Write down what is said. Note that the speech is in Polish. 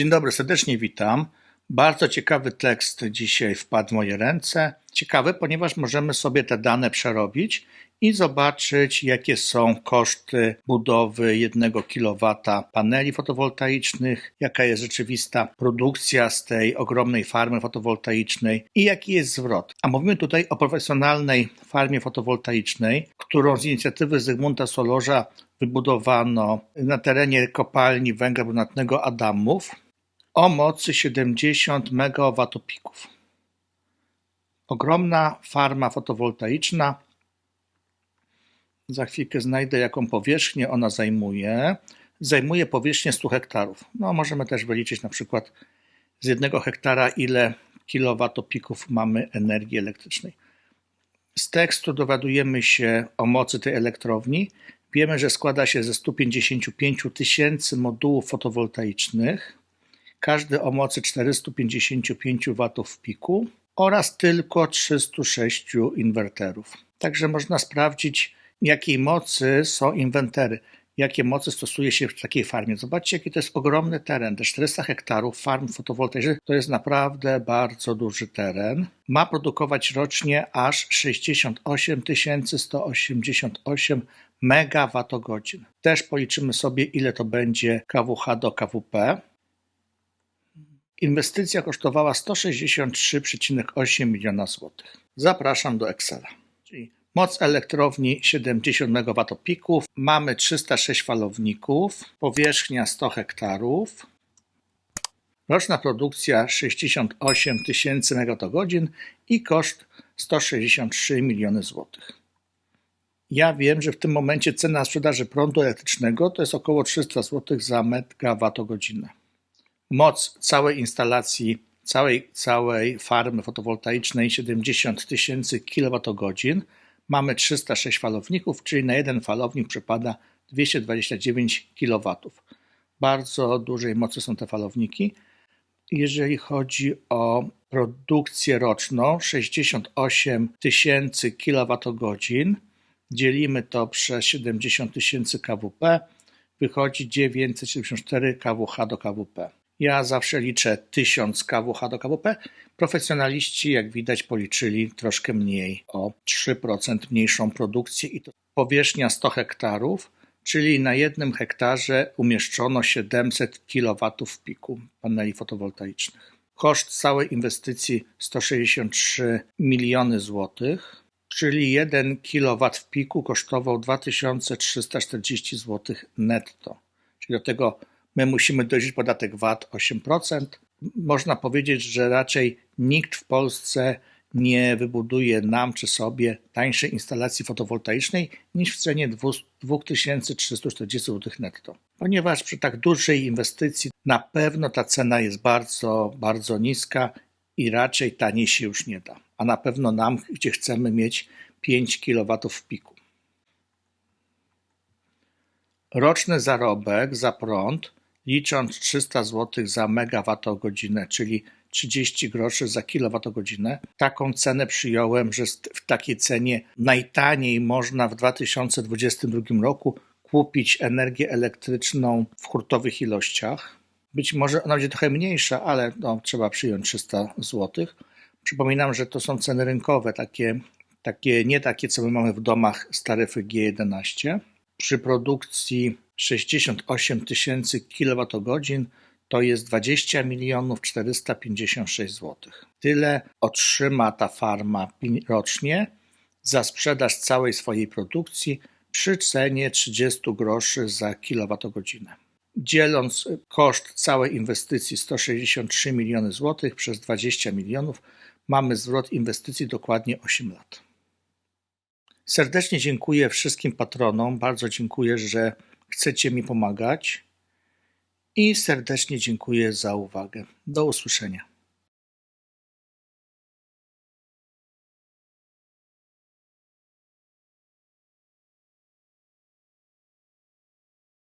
Dzień dobry, serdecznie witam. Bardzo ciekawy tekst dzisiaj wpadł w moje ręce. Ciekawy, ponieważ możemy sobie te dane przerobić i zobaczyć, jakie są koszty budowy 1 kW paneli fotowoltaicznych, jaka jest rzeczywista produkcja z tej ogromnej farmy fotowoltaicznej i jaki jest zwrot. A mówimy tutaj o profesjonalnej farmie fotowoltaicznej, którą z inicjatywy Zygmunta Solorza wybudowano na terenie kopalni węgla brunatnego Adamów o mocy 70 MWp. Ogromna farma fotowoltaiczna. Za chwilkę znajdę, jaką powierzchnię ona zajmuje. Zajmuje powierzchnię 100 hektarów. No, możemy też wyliczyć na przykład z jednego hektara, ile kilowatopików mamy energii elektrycznej. Z tekstu dowiadujemy się o mocy tej elektrowni. Wiemy, że składa się ze 155 tysięcy modułów fotowoltaicznych, każdy o mocy 455 W w piku oraz tylko 306 inwerterów. Także można sprawdzić, jakiej mocy są inwentery, jakie mocy stosuje się w takiej farmie. Zobaczcie, jaki to jest ogromny teren. Te 400 hektarów farm fotowoltaicznych to jest naprawdę bardzo duży teren. Ma produkować rocznie aż 68 188 megawattogodzin. Też policzymy sobie, ile to będzie kWh do kWp. Inwestycja kosztowała 163,8 miliona złotych. Zapraszam do Excela. Czyli moc elektrowni 70 MWp, mamy 306 falowników, powierzchnia 100 hektarów, roczna produkcja 68 tysięcy MWh i koszt 163 miliony złotych. Ja wiem, że w tym momencie cena sprzedaży prądu elektrycznego to jest około 300 zł za megawattogodzinę. Moc całej instalacji, całej, całej farmy fotowoltaicznej 70 tysięcy kWh. Mamy 306 falowników, czyli na jeden falownik przypada 229 kW. Bardzo dużej mocy są te falowniki. Jeżeli chodzi o produkcję roczną, 68 tysięcy kWh, dzielimy to przez 70 tysięcy kWp, wychodzi 974 kWh do kWp. Ja zawsze liczę 1000 kWh do kWp. Profesjonaliści, jak widać, policzyli troszkę mniej, o 3% mniejszą produkcję i to powierzchnia 100 hektarów, czyli na jednym hektarze umieszczono 700 kW w piku paneli fotowoltaicznych. Koszt całej inwestycji 163 miliony złotych, czyli 1 kW w piku kosztował 2340 zł netto. Czyli do tego My musimy dojrzeć podatek VAT 8%. Można powiedzieć, że raczej nikt w Polsce nie wybuduje nam czy sobie tańszej instalacji fotowoltaicznej niż w cenie 2340 zł netto. Ponieważ przy tak dużej inwestycji na pewno ta cena jest bardzo, bardzo niska i raczej taniej się już nie da. A na pewno nam, gdzie chcemy mieć 5 kW w piku. Roczny zarobek za prąd licząc 300 zł za megawattogodzinę, czyli 30 groszy za kilowatogodzinę. Taką cenę przyjąłem, że w takiej cenie najtaniej można w 2022 roku kupić energię elektryczną w hurtowych ilościach. Być może ona będzie trochę mniejsza, ale no, trzeba przyjąć 300 zł. Przypominam, że to są ceny rynkowe, takie, takie, nie takie, co my mamy w domach z taryfy G11. Przy produkcji 68 tysięcy kWh to jest 20 milionów 456 zł. Tyle otrzyma ta farma rocznie za sprzedaż całej swojej produkcji przy cenie 30 groszy za kilowatogodzinę. Dzieląc koszt całej inwestycji 163 miliony złotych przez 20 milionów, mamy zwrot inwestycji dokładnie 8 lat. Serdecznie dziękuję wszystkim patronom. Bardzo dziękuję, że chcecie mi pomagać i serdecznie dziękuję za uwagę. Do usłyszenia.